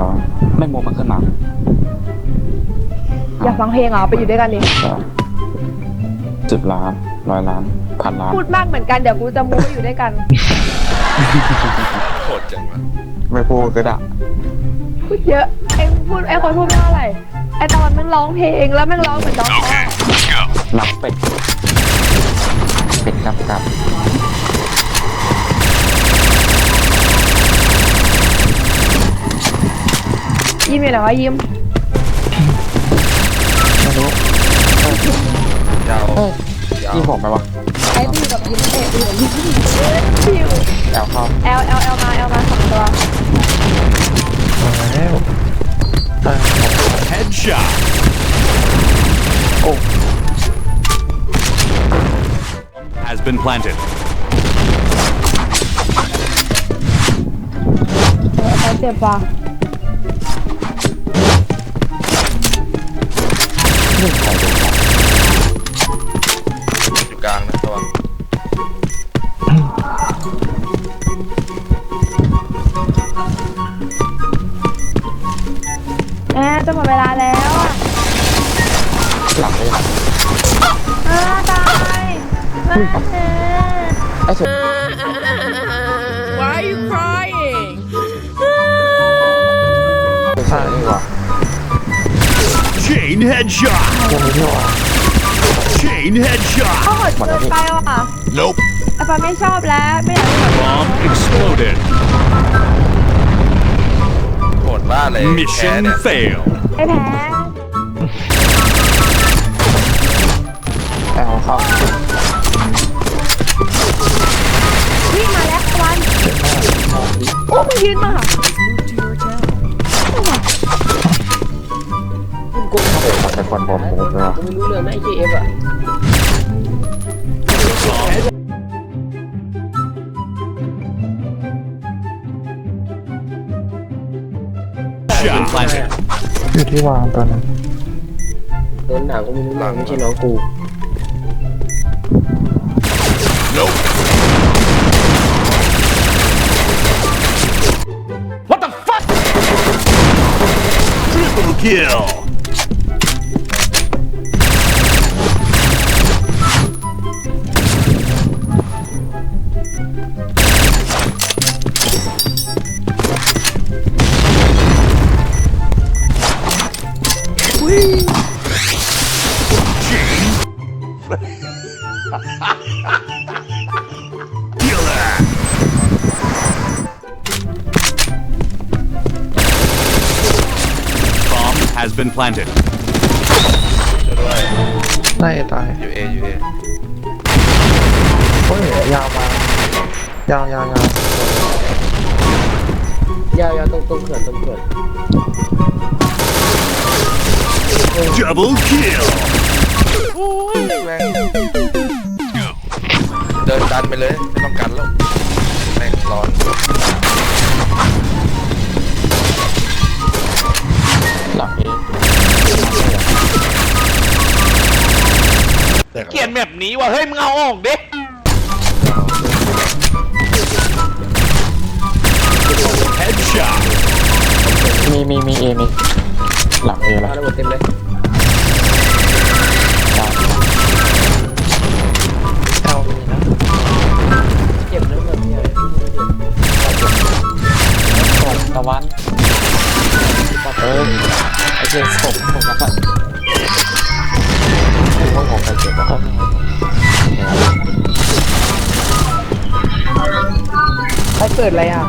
ร้อยไม่โมมันขึ้นมาอยากฟังเพลงเหรอไปอยู่ด้วยกันดิสิบล้านร้อยล้านพันล้านพูดมากเหมือนกันเดี๋ยวกูจะมูไปอยู่ด้วยกันโหดจังวะไม่พูดก็ได้พูดเยอะเอ็งพูดไอ้คนพูดไม่อะไรไอ้ตอนแม่งร้องเพลงแล้วแม่งร้องเหมือนน้องพ่อนับเป็ดเป็ดกับกับ ยิ้มอยู่ไหนวะยิ้มไม่รู้ยาวเอ้ยยาวยิงผมไหมวะไอ้พี่กับยิ้มเตะพี่กับยิ้มพี่อยู่แอลเข้าแอลแอลแอลมาแอลมาสองตัวมาแล้วเออ Headshot. โอ้ Has been planted. ไอ้เจ็บว่ะ จะหมดเวลาแล้วอะหลังไม่หลังอ่าตายแม่ไอ้เสือ Why are you crying? ใช่ดีกว่า Chain headshot. ยังมีที่ว่า Chain headshot. เขาหดเกินไปว่ะ Nope. ไอ้ปาไม่ชอบแล้วไม่อยากให้หมด Bomb exploded. โหดบ้าเลยแพ้ Mission เนี่ย failed. ไอ้แพ้แอลเข้าวิ่งมาแล้วตะวันโอ้มึงยืนมาค่ะโอ้แต่คนบอมโมเลยว่ะไม่รู้เรื่องนะไอ้เจเอฟอะ been planted. อยู่ที่วางตัวนั้นโดนด่าก็ไม่รู้เรื่องไม่ใช่น้องกู Nope. What the fuck? Triple kill. Been planted. ช่วยด้วยไล่ตายอยู่เออยู่เอโอ้ยยาวมายาวยาวยาวยาวๆตรงตรงเขื่อนตรงเขื่อน Double kill. แม่งเดินดันไปเลยไม่ต้องกันแล้วแม่งร้อน เขียนแบบนี้ว่ะเฮ้ยมึงเอาออกดิ Headshot. มีมีมีเอมีหลังเอแล้มาวระเบิดเต็มเลยตายแอลมีนะเจ็บนะแบบนี้ส่งตะวันเออไอเจ๊ส่งผมแล้วกันผมว่าผมไป เก็บแล้วไปเกิดอะไรอะ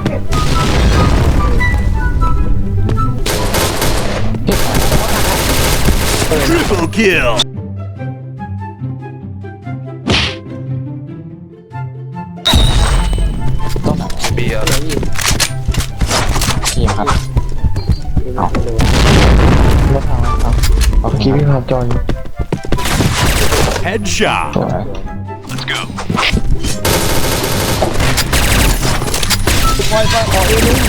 Triple kill. ต้องหนักบีเอาเลยทีมครับเอาเลยรถทางครับโอเคพี่ครับจอย Headshot. สวย Let's go. ปายไยปล่อยขอเอลิง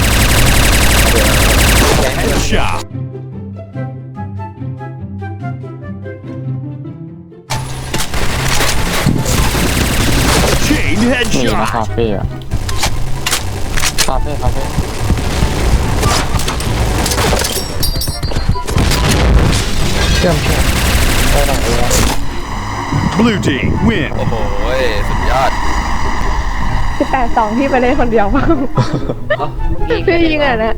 ใหญ่ให้มันชานี่นะคาเฟ่อะคาเฟ่คาเฟ่เชื่อมเชื่อมได้หนังเลย Blue team win โอ้โหสุดยอด สิบแปดสองพี่ไปเล่นคนเดียวบ้างเอ้าพี่ยิงอะนะ